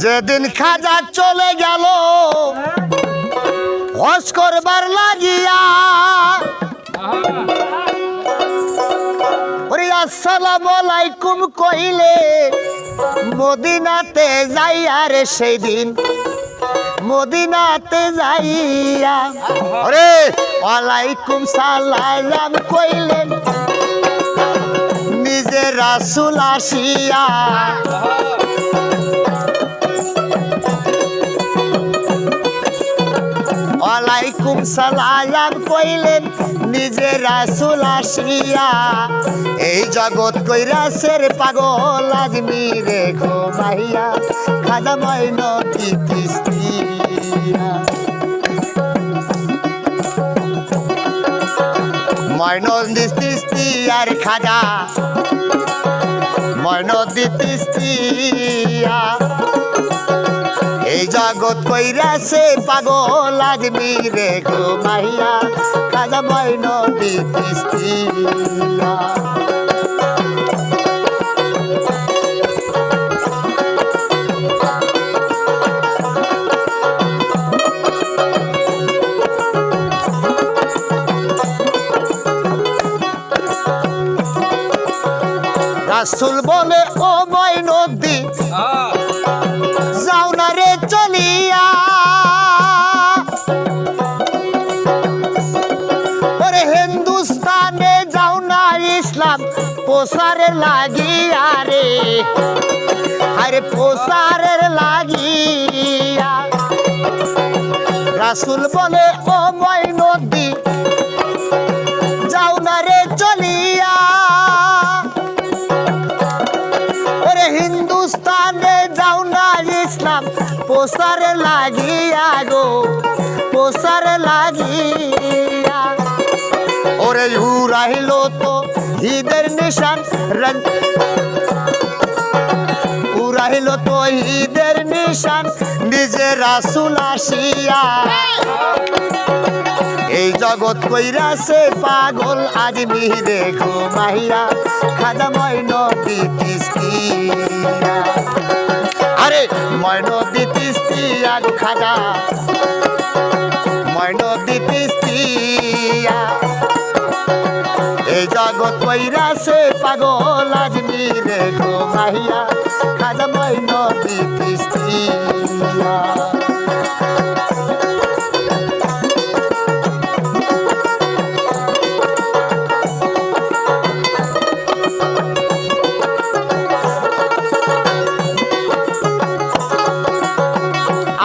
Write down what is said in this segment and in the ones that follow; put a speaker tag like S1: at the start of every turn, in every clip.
S1: যেদিন খাজা চলে গেল হস করবার লাগিয়া আসসালাম আলাইকুম কইলে মদিনাতে যাই আর সেই দিন মদিনাতে যাইয়া। ওরে ওয়ালাইকুম সালাম কইলেন নিজে রাসুল আসিয়া ওয়ালাইকুম সালাম কইলেন নিজে রাসুল আসিয়া এই জগৎ কইরাসের পাগল আজমি রে ঘুমাইয়া, খাজা মাইন কি কিস্তিয়া ময়ন দিস্তি আর খাজা ময়ন দিস্তিয়া এই জগৎ কইরাছে পাগল আজমি রে ঘুমাইয়া খাজা ময়ন দিস্তিয়া রাসুল বলে পোসারের লাগিয়া রে। আরে পোসারের লাগিয়া। রাসুল বলে, ও ময়নদী যাও না রে চলিয়া। ওরে হিন্দুস্তানে যাও না ইসলাম পোসারে লাগিয়া গো পোসারে লাগিয়া। ওরে উড়াইল তো ঈদের নিশান রং উড়াইল তো ঈদের নিশান নিজে রাসুল আসিয়া। এই জগৎ কইরাছে পাগল, আজ মিহিরে ঘুমাইয়া খাজা ময়ন দিতিস্তিয়া আরে ময়ন দিতিস্তিয়া গো খাজা। জগৎ কইরাছে পাগল আজ মিহিরে ঘুমাইয়া খাজা ময়ন দিতিস্তিয়া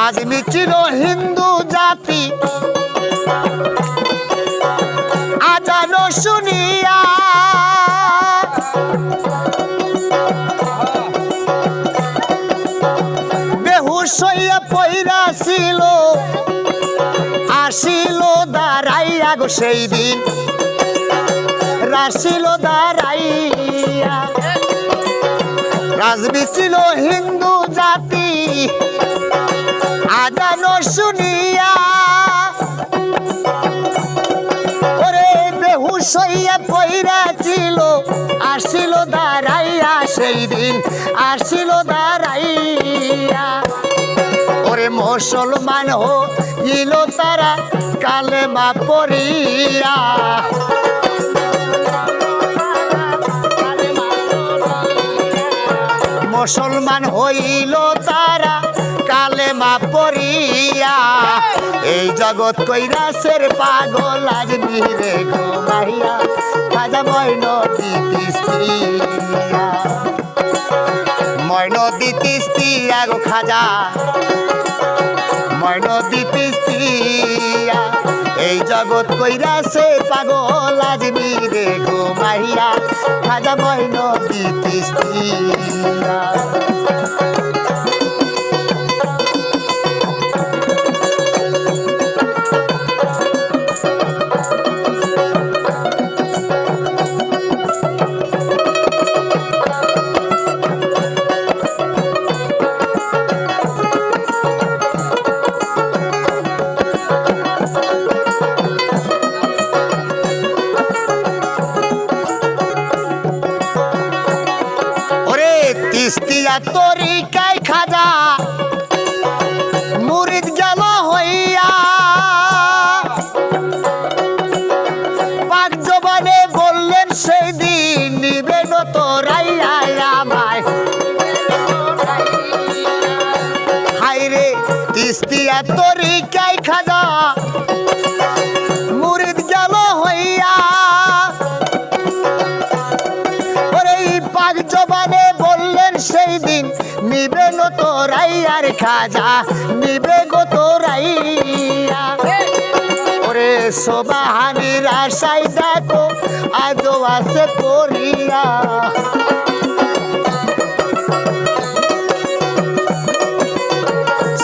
S1: আজ মিছিল হিন্দু জাতি, আজানো শুনিয়া বেহুশ হইয়া পইরা ছিল, আসিল দাঁড়াইয়া গো সেই দিন। রাসিল দাঁড়াইয়া, রাজবি ছিল হিন্দু জাতি, আজানো শুনিয়া। ওরে বেহুশ হইয়া পইরা ছিল মুসলমান হো, ইলো তারা কালেমা পড়িয়া। মুসলমান হইল তারা কালেমা পড়িয়া। এই জগৎ কইরাসের পাগল আজ নিরে ঘুমাইয়া, খাজা ময়ন দিতিস্তিয়া ময়ন দিতিস্তিয়া গো খাজা। ময়ন দিতিস্তিয়া এই জগৎ কইরা সে পাগল আজ গো মাহিয়া খাজা ময় নদী তিস্তিয়া trator তোরাই আর খাজা, নিবে গো তোরাইয়া ওরে সোবাহানির আশাই দেখো, আজও আছে পড়িয়া।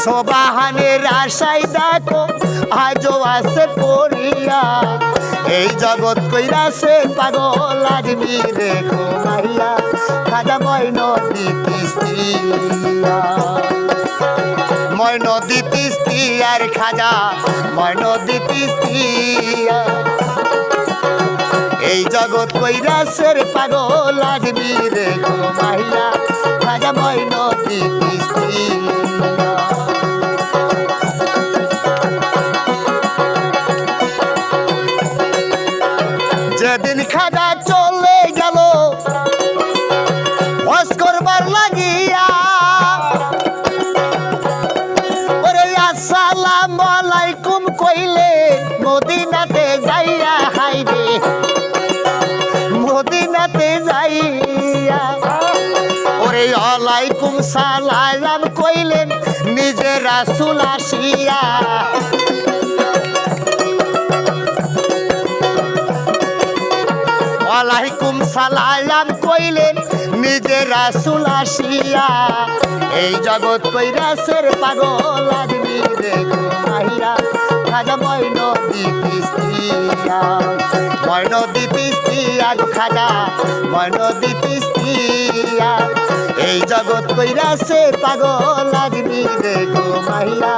S1: সোবাহানের আশাই দেখো, আজও আছে পড়িয়া। এই জগৎ কইরাছে পাগল আজ দেখো মাইয়া খাজা ময়ন দিতিস্তিয়া ময়ন দিতিস্তিয়ার খাজা ময়ন দিতিস্তিয়া এই জগৎ কইরাছের পাগল আজ দেখো মাইয়া খাজা ময়ন নদী যেদিন আলাইকুম কইলে মদিনাতে যাইয়া হাইরে মদিনাতে যাইয়া। ওরে আলাইকুম সালাম কইলেন নিজে রাসুল আসিয়া। ওয়ালাইকুম সালাম কইলেন নিজে রাসুল আসিয়া। এই জগৎ কইরাসের পাগল আদমি মাহিয়া খাজা ময়ন দিতিস্তিয়া ময়ন দিতিস্তিয়া গো খাজা ময়ন দিতিস্তিয়া এই জগৎ কইরাসে পাগল লাগবি রে গো মহিলা।